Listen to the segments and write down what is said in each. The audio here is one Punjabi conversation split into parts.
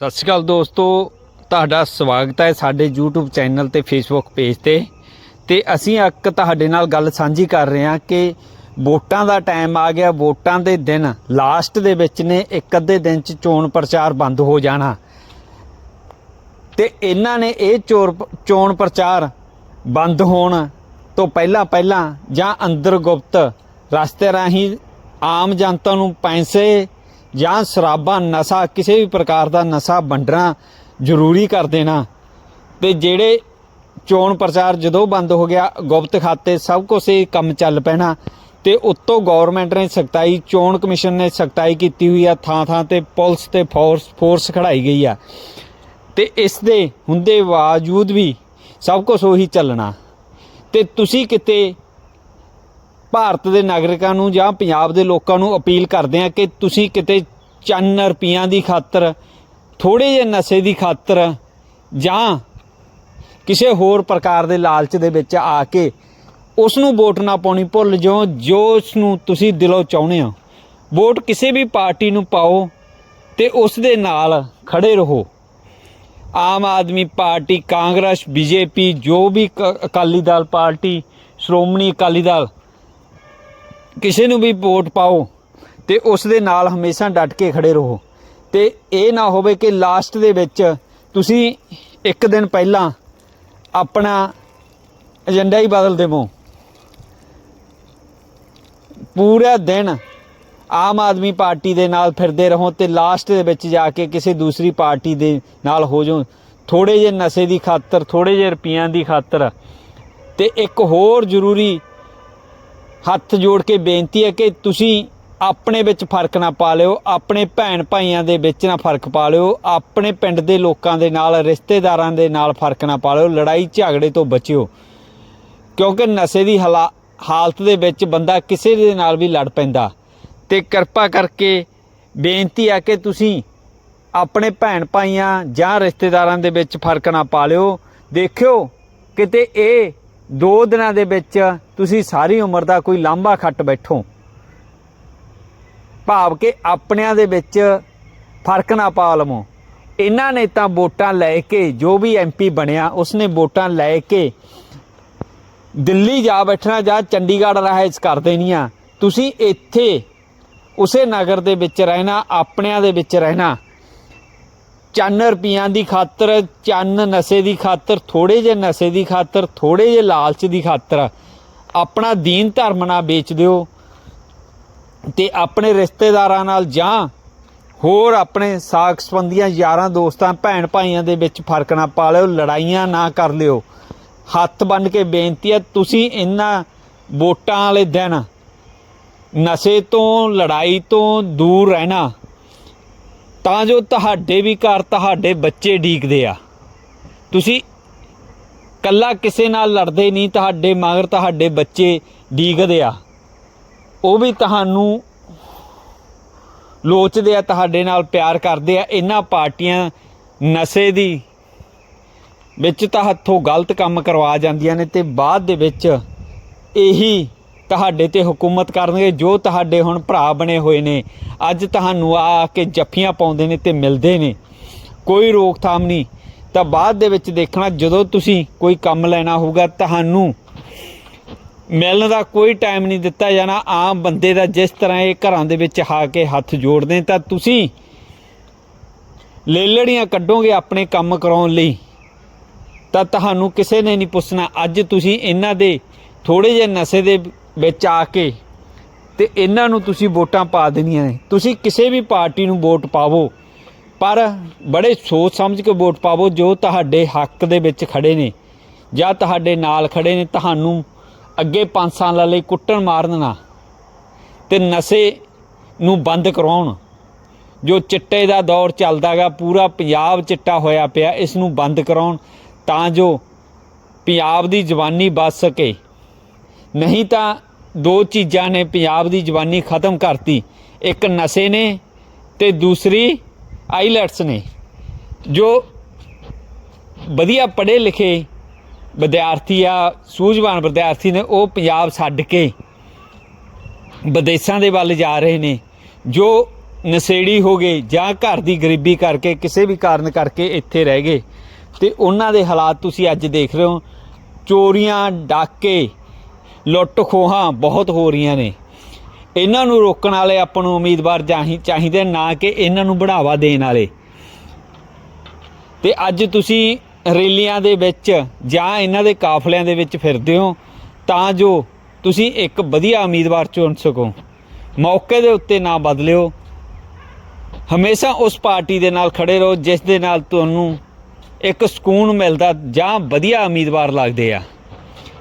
ਸਤਿ ਸ਼੍ਰੀ ਅਕਾਲ ਦੋਸਤੋ, ਤੁਹਾਡਾ ਸਵਾਗਤ ਹੈ ਸਾਡੇ YouTube ਚੈਨਲ ਤੇ Facebook ਪੇਜ ਤੇ। ਤੇ ਅਸੀਂ ਇੱਕ ਤੁਹਾਡੇ ਨਾਲ ਗੱਲ ਸਾਂਝੀ ਕਰ ਰਹੇ ਹਾਂ ਕਿ ਵੋਟਾਂ ਦਾ ਟਾਈਮ ਆ ਗਿਆ, ਵੋਟਾਂ ਦੇ ਦਿਨ ਲਾਸਟ ਦੇ ਵਿੱਚ ਨੇ, ਇੱਕ ਅੱਧੇ ਦਿਨ ਚ ਚੋਣ ਪ੍ਰਚਾਰ ਬੰਦ ਹੋ ਜਾਣਾ। ਤੇ ਇਹਨਾਂ ਨੇ ਇਹ ਚੋਰ ਚੋਣ ਪ੍ਰਚਾਰ ਬੰਦ ਹੋਣ ਤੋਂ ਪਹਿਲਾਂ ਪਹਿਲਾਂ ਜਾਂ ਅੰਦਰ ਗੁਪਤ ਰਸਤੇ ਰਾਹੀਂ ਆਮ ਜਨਤਾ ਨੂੰ ਪੈਸੇ ਜਾਂ ਸ਼ਰਾਬਾਂ ਨਸ਼ਾ, ਕਿਸੇ ਵੀ ਪ੍ਰਕਾਰ ਦਾ ਨਸ਼ਾ ਵੰਡਣਾ ਜ਼ਰੂਰੀ ਕਰ ਦੇਣਾ। ਤੇ ਜਿਹੜੇ ਚੋਣ ਪ੍ਰਚਾਰ ਜਦੋਂ ਬੰਦ ਹੋ ਗਿਆ, ਗੁਪਤ ਖਾਤੇ ਸਭ ਕੁਝ ਇਹ ਕੰਮ ਚੱਲ ਪੈਣਾ। ਤੇ ਉੱਤੋਂ ਗਵਰਨਮੈਂਟ ਨੇ ਸਖਤਾਈ, ਚੋਣ ਕਮਿਸ਼ਨ ਨੇ ਸਖਤਾਈ ਕੀਤੀ ਹੋਈ ਆ ਥਾਂ ਥਾਂ ਤੇ ਪੁਲਿਸ ਤੇ ਫੋਰਸ ਫੋਰਸ ਖੜਾਈ ਗਈ ਆ। ਤੇ ਇਸ ਦੇ ਹੁੰਦੇ ਬਾਵਜੂਦ ਵੀ ਸਭ ਕੁਝ ਉਹੀ ਚੱਲਣਾ। ਤੇ ਤੁਸੀਂ ਕਿਤੇ ਭਾਰਤ ਦੇ ਨਾਗਰਿਕਾਂ ਨੂੰ ਜਾਂ ਪੰਜਾਬ ਦੇ ਲੋਕਾਂ ਨੂੰ ਅਪੀਲ ਕਰਦੇ ਆ ਕਿ ਤੁਸੀਂ ਕਿਤੇ ਚੰਨ ਰੁਪਈਆਂ ਦੀ ਖਾਤਰ ਥੋੜੇ ਜਿਹੇ ਨਸ਼ੇ ਦੀ ਖਾਤਰ ਜਾਂ ਕਿਸੇ ਹੋਰ ਪ੍ਰਕਾਰ ਦੇ ਲਾਲਚ ਦੇ ਵਿੱਚ ਆ ਕੇ ਉਸ ਨੂੰ ਵੋਟ ਨਾ ਪਾਉਣੀ ਭੁੱਲ ਜਾਓ, ਜੋ ਉਸ ਨੂੰ ਤੁਸੀਂ ਦਿਲੋਂ ਚਾਹੁੰਦੇ ਹੋ। ਵੋਟ ਕਿਸੇ ਵੀ ਪਾਰਟੀ ਨੂੰ ਪਾਓ ਤੇ ਉਸ ਦੇ ਨਾਲ ਖੜੇ ਰਹੋ। ਆਮ ਆਦਮੀ ਪਾਰਟੀ, ਕਾਂਗਰਸ, ਬੀਜੇਪੀ, ਜੋ ਵੀ ਕ- ਅਕਾਲੀ ਦਲ, ਪਾਰਟੀ, ਸ਼੍ਰੋਮਣੀ ਅਕਾਲੀ ਦਲ ਕਿਸੇ ਨੂੰ ਵੀ ਵੋਟ ਪਾਓ ਤੇ ਉਸ ਦੇ ਨਾਲ ਹਮੇਸ਼ਾ ਡਟ ਕੇ ਖੜੇ ਰਹੋ। ਤੇ ਇਹ ਨਾ ਹੋਵੇ ਕਿ ਲਾਸਟ ਦੇ ਵਿੱਚ ਤੁਸੀਂ ਇੱਕ ਦਿਨ ਪਹਿਲਾਂ ਆਪਣਾ ਏਜੰਡਾ ਹੀ ਬਦਲ ਦੇਵੋ। ਪੂਰਾ ਦਿਨ ਆਮ ਆਦਮੀ ਪਾਰਟੀ ਦੇ ਨਾਲ ਫਿਰਦੇ ਰਹੋ ਤੇ ਲਾਸਟ ਦੇ ਵਿੱਚ ਜਾ ਕੇ ਕਿਸੇ ਦੂਸਰੀ ਪਾਰਟੀ ਦੇ ਨਾਲ ਹੋ ਜਾਓ। ਥੋੜੇ ਜਿਹੇ ਨਸ਼ੇ ਦੀ ਖਾਤਰ ਥੋੜੇ ਜਿਹੇ ਰੁਪਈਆਂ ਦੀ ਖਾਤਰ ਤੇ ਇੱਕ ਹੋਰ ਜ਼ਰੂਰੀ ਹੱਥ ਜੋੜ ਕੇ ਬੇਨਤੀ ਹੈ ਕਿ ਤੁਸੀਂ ਆਪਣੇ ਵਿੱਚ ਫ਼ਰਕ ਨਾ ਪਾ ਲਿਓ, ਆਪਣੇ ਭੈਣ ਭਾਈਆਂ ਦੇ ਵਿੱਚ ਨਾ ਫ਼ਰਕ ਪਾ ਲਿਓ, ਆਪਣੇ ਪਿੰਡ ਦੇ ਲੋਕਾਂ ਦੇ ਨਾਲ, ਰਿਸ਼ਤੇਦਾਰਾਂ ਦੇ ਨਾਲ ਫ਼ਰਕ ਨਾ ਪਾ ਲਿਓ, ਲੜਾਈ ਝਗੜੇ ਤੋਂ ਬਚਿਓ। ਕਿਉਂਕਿ ਨਸ਼ੇ ਦੀ ਹਾਲਾ- ਹਾਲਤ ਦੇ ਵਿੱਚ ਬੰਦਾ ਕਿਸੇ ਦੇ ਨਾਲ ਵੀ ਲੜ ਪੈਂਦਾ। ਤੇ ਕਿਰਪਾ ਕਰਕੇ ਬੇਨਤੀ ਹੈ ਕਿ ਤੁਸੀਂ ਆਪਣੇ ਭੈਣ ਭਾਈਆਂ ਜਾਂ ਰਿਸ਼ਤੇਦਾਰਾਂ ਦੇ ਵਿੱਚ ਫ਼ਰਕ ਨਾ ਪਾ ਲਿਓ। ਦੇਖਿਓ ਕਿਤੇ ਇਹ ਦੋ ਦਿਨਾਂ ਦੇ ਵਿੱਚ ਤੁਸੀਂ ਸਾਰੀ ਉਮਰ ਦਾ ਕੋਈ ਲਾਂਭਾ ਖੱਟ ਬੈਠੋ। ਭਾਵ ਕਿ ਆਪਣਿਆਂ ਦੇ ਵਿੱਚ ਫ਼ਰਕ ਨਾ ਪਾ ਲਵੋ। ਇਹਨਾਂ ਨੇ ਤਾਂ ਵੋਟਾਂ ਲੈ ਕੇ, ਜੋ ਵੀ ਐਮਪੀ ਬਣਿਆ, ਉਸਨੇ ਵੋਟਾਂ ਲੈ ਕੇ ਦਿੱਲੀ ਜਾ ਬੈਠਣਾ ਜਾਂ ਚੰਡੀਗੜ੍ਹ ਰਹਿ ਰਾਹਜ ਕਰ ਦੇਣੀਆਂ। ਤੁਸੀਂ ਇੱਥੇ ਉਸੇ ਨਗਰ ਦੇ ਵਿੱਚ ਰਹਿਣਾ, ਆਪਣਿਆਂ ਦੇ ਵਿੱਚ ਰਹਿਣਾ। ਚੰਨ ਰੁਪਈਆਂ ਦੀ ਖਾਤਰ, ਚੰਨ ਨਸ਼ੇ ਦੀ ਖਾਤਰ ਥੋੜੇ ਜਿਹੇ ਨਸ਼ੇ ਦੀ ਖਾਤਰ ਥੋੜੇ ਜਿਹੇ ਲਾਲਚ ਦੀ ਖਾਤਰ ਆਪਣਾ ਦੀਨ ਧਰਮ ਨਾ ਵੇਚ ਦਿਓ ਤੇ ਆਪਣੇ ਰਿਸ਼ਤੇਦਾਰਾਂ ਨਾਲ ਜਾਂ ਹੋਰ ਆਪਣੇ ਸਾਕ ਸੰਬੰਧੀਆਂ ਯਾਰਾਂ, ਦੋਸਤਾਂ, ਭੈਣ ਭਾਈਆਂ ਦੇ ਵਿੱਚ ਫ਼ਰਕ ਨਾ ਪਾ ਲਿਓ ਲੜਾਈਆਂ ਨਾ ਕਰ ਲਿਓ। ਹੱਥ ਬੰਨ ਕੇ ਬੇਨਤੀ ਹੈ, ਤੁਸੀਂ ਇਹਨਾਂ ਵੋਟਾਂ ਵਾਲੇ ਦਿਨ ਨਸ਼ੇ ਤੋਂ, ਲੜਾਈ ਤੋਂ ਦੂਰ ਰਹਿਣਾ। ਤਾਂ ਜੋ ਤੁਹਾਡੇ ਵੀ ਘਰ ਤੁਹਾਡੇ ਬੱਚੇ ਢੀਕਦੇ ਆ। ਤੁਸੀਂ ਕੱਲਾ ਕਿਸੇ ਨਾਲ ਲੜਦੇ ਨਹੀਂ, ਤੁਹਾਡੇ ਮਗਰ ਤੁਹਾਡੇ ਬੱਚੇ ਢੀਕਦੇ ਆ। ਉਹ ਵੀ ਤੁਹਾਨੂੰ ਲੋਚਦੇ ਆ, ਤੁਹਾਡੇ ਨਾਲ ਪਿਆਰ ਕਰਦੇ ਆ। ਇਹਨਾਂ ਪਾਰਟੀਆਂ ਨਸ਼ੇ ਦੀ ਵਿੱਚ ਤਾਂ ਹੱਥੋਂ ਗਲਤ ਕੰਮ ਕਰਵਾ ਜਾਂਦੀਆਂ ਨੇ ਤੇ ਬਾਅਦ ਦੇ ਵਿੱਚ ਇਹੀ ਤੁਹਾਡੇ ਤੇ ਹਕੂਮਤ ਕਰਨਗੇ, ਜੋ ਤੁਹਾਡੇ ਹੁਣ ਭਰਾ ਬਣੇ ਹੋਏ ਨੇ। ਅੱਜ ਤੁਹਾਨੂੰ ਆ ਆ ਕੇ ਜੱਫੀਆਂ ਪਾਉਂਦੇ ਨੇ ਤੇ ਮਿਲਦੇ ਨੇ। ਕੋਈ ਰੋਕਥਾਮ ਨਹੀਂ। ਤਾਂ ਬਾਅਦ ਦੇ ਵਿੱਚ ਦੇਖਣਾ, ਜਦੋਂ ਤੁਸੀਂ ਕੋਈ ਕੰਮ ਲੈਣਾ ਹੋਊਗਾ, ਤੁਹਾਨੂੰ ਮਿਲਣ ਦਾ ਕੋਈ ਟਾਈਮ ਨਹੀਂ ਦਿੱਤਾ ਜਾਣਾ। ਆਮ ਬੰਦੇ ਦਾ ਜਿਸ ਤਰ੍ਹਾਂ ਇਹ ਘਰਾਂ ਦੇ ਵਿੱਚ ਆ ਕੇ ਹੱਥ ਜੋੜਦੇ ਤਾਂ ਤੁਸੀਂ ਲੇਲੜੀਆਂ ਕੱਢੋਗੇ ਆਪਣੇ ਕੰਮ ਕਰਾਉਣ ਲਈ। ਤਾਂ ਤੁਹਾਨੂੰ ਕਿਸੇ ਨੇ ਨਹੀਂ ਪੁੱਛਣਾ। ਅੱਜ ਤੁਸੀਂ ਇਹਨਾਂ ਦੇ ਥੋੜੇ ਜਿਹੇ ਨਸ਼ੇ ਦੇ ਵਿੱਚ ਆ ਕੇ ਤੇ ਇਹਨਾਂ ਨੂੰ ਤੁਸੀਂ ਵੋਟਾਂ ਪਾ ਦੇਣੀਆਂ ਨੇ। ਤੁਸੀਂ ਕਿਸੇ ਵੀ ਪਾਰਟੀ ਨੂੰ ਵੋਟ ਪਾਵੋ, ਪਰ ਬੜੇ ਸੋਚ ਸਮਝ ਕੇ ਵੋਟ ਪਾਵੋ ਜੋ ਤੁਹਾਡੇ ਹੱਕ ਦੇ ਵਿੱਚ ਖੜੇ ਨੇ। ਜਾਂ ਤੁਹਾਡੇ ਨਾਲ ਖੜੇ ਨੇ, ਤੁਹਾਨੂੰ ਅੱਗੇ 5 ਸਾਲਾਂ ਲਈ ਕੁੱਟਣ ਮਾਰਨ ਨਾ। ਤੇ ਨਸ਼ੇ ਨੂੰ ਬੰਦ ਕਰਾਉਣ। ਜੋ ਚਿੱਟੇ ਦਾ ਦੌਰ ਚੱਲਦਾਗਾ ਪੂਰਾ ਪੰਜਾਬ ਚਿੱਟਾ ਹੋਇਆ ਪਿਆ, ਇਸ ਨੂੰ ਬੰਦ ਕਰਾਉਣ ਤਾਂ ਜੋ ਪੰਜਾਬ ਦੀ ਜਵਾਨੀ ਬਚ ਸਕੇ। ਨਹੀਂ ਤਾਂ ਦੋ ਚੀਜ਼ਾਂ ਨੇ ਪੰਜਾਬ ਦੀ ਜਵਾਨੀ ਖਤਮ ਕਰਤੀ। ਇੱਕ ਨਸ਼ੇ ਨੇ ਤੇ ਦੂਸਰੀ ਆਈਲੈਟਸ ਨੇ। ਜੋ ਵਧੀਆ ਪੜ੍ਹੇ ਲਿਖੇ ਵਿਦਿਆਰਥੀ ਆ, ਸੂਝਵਾਨ ਵਿਦਿਆਰਥੀ ਨੇ, ਉਹ ਪੰਜਾਬ ਛੱਡ ਕੇ ਵਿਦੇਸ਼ਾਂ ਦੇ ਵੱਲ ਜਾ ਰਹੇ ਨੇ। ਜੋ ਨਸ਼ੇੜੀ ਹੋ ਗਏ ਜਾਂ ਘਰ ਦੀ ਗਰੀਬੀ ਕਰਕੇ, ਕਿਸੇ ਵੀ ਕਾਰਨ ਕਰਕੇ ਇੱਥੇ ਰਹਿ ਗਏ। ਤੇ ਉਹਨਾਂ ਦੇ ਹਾਲਾਤ ਤੁਸੀਂ ਅੱਜ ਦੇਖ ਰਹੇ ਹੋ। ਚੋਰੀਆਂ, ਡਾਕੇ ਲੁੱਟ ਖੋਹਾਂ ਬਹੁਤ ਹੋ ਰਹੀਆਂ ਨੇ। ਇਹਨਾਂ ਨੂੰ ਰੋਕਣ ਵਾਲੇ ਆਪਾਂ ਨੂੰ ਉਮੀਦਵਾਰ ਚਾਹੀ ਚਾਹੀਦੇ ਨਾ ਕਿ ਇਹਨਾਂ ਨੂੰ ਬੜਾਵਾ ਦੇਣ ਵਾਲੇ। ਤੇ ਅੱਜ ਤੁਸੀਂ ਰੈਲੀਆਂ ਦੇ ਵਿੱਚ ਜਾਂ ਇਹਨਾਂ ਦੇ ਕਾਫਲਿਆਂ ਦੇ ਵਿੱਚ ਫਿਰਦੇ ਹੋ, ਤਾਂ ਜੋ ਤੁਸੀਂ ਇੱਕ ਵਧੀਆ ਉਮੀਦਵਾਰ ਚੁਣ ਸਕੋ। ਮੌਕੇ ਦੇ ਉੱਤੇ ਨਾ ਬਦਲਿਓ। ਹਮੇਸ਼ਾ ਉਸ ਪਾਰਟੀ ਦੇ ਨਾਲ ਖੜੇ ਰਹੋ, ਜਿਸ ਦੇ ਨਾਲ ਤੁਹਾਨੂੰ ਇੱਕ ਸਕੂਨ ਮਿਲਦਾ ਜਾਂ ਵਧੀਆ ਉਮੀਦਵਾਰ ਲੱਗਦੇ ਆ।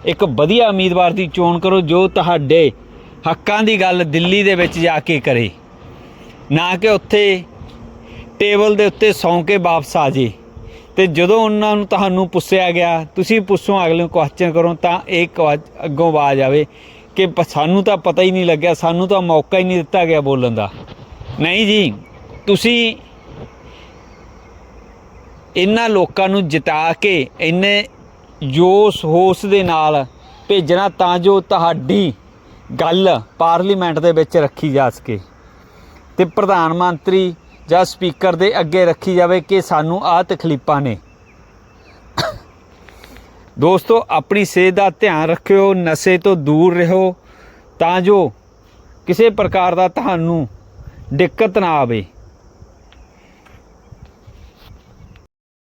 ਇੱਕ ਵਧੀਆ ਉਮੀਦਵਾਰ ਦੀ ਚੋਣ ਕਰੋ ਜੋ ਤੁਹਾਡੇ ਹੱਕਾਂ ਦੀ ਗੱਲ ਦਿੱਲੀ ਦੇ ਵਿੱਚ ਜਾ ਕੇ ਕਰੇ। ਨਾ ਕਿ ਉੱਥੇ ਟੇਬਲ ਦੇ ਉੱਤੇ ਸੌਂ ਕੇ ਵਾਪਸ ਆ ਜੇ। ਤੇ ਜਦੋਂ ਉਹਨਾਂ ਨੂੰ ਤੁਹਾਨੂੰ ਪੁੱਛਿਆ ਗਿਆ, ਤੁਸੀਂ ਪੁੱਛੋ ਅਗਲੇ ਨੂੰ ਕੁਐਸਚਨ ਕਰੋ, ਤਾਂ ਇਹ ਕੁਆ- ਅੱਗੋਂ ਆਵਾਜ਼ ਆਵੇ ਕਿ ਸਾਨੂੰ ਤਾਂ ਪਤਾ ਹੀ ਨਹੀਂ ਲੱਗਿਆ, ਸਾਨੂੰ ਤਾਂ ਮੌਕਾ ਹੀ ਨਹੀਂ ਦਿੱਤਾ ਗਿਆ ਬੋਲਣ ਦਾ। ਨਹੀਂ ਜੀ, ਤੁਸੀਂ ਇਹਨਾਂ ਲੋਕਾਂ ਨੂੰ ਜਿਤਾ ਕੇ, ਇੰਨੇ ਜੋਸ਼ ਹੋਸ਼ ਦੇ ਨਾਲ ਭੇਜਣਾ ਤਾਂ ਜੋ ਤੁਹਾਡੀ ਗੱਲ ਪਾਰਲੀਮੈਂਟ ਦੇ ਵਿੱਚ ਰੱਖੀ ਜਾ ਸਕੇ ਤੇ ਪ੍ਰਧਾਨ ਮੰਤਰੀ ਜਾਂ ਸਪੀਕਰ ਦੇ ਅੱਗੇ ਰੱਖੀ ਜਾਵੇ ਕਿ ਸਾਨੂੰ ਆਹ ਤਕਲੀਫਾਂ ਨੇ। ਦੋਸਤੋ, ਆਪਣੀ ਸਿਹਤ ਦਾ ਧਿਆਨ ਰੱਖਿਓ, ਨਸ਼ੇ ਤੋਂ ਦੂਰ ਰਹੋ ਤਾਂ ਜੋ ਕਿਸੇ ਪ੍ਰਕਾਰ ਦਾ ਤੁਹਾਨੂੰ ਦਿੱਕਤ ਨਾ ਆਵੇ।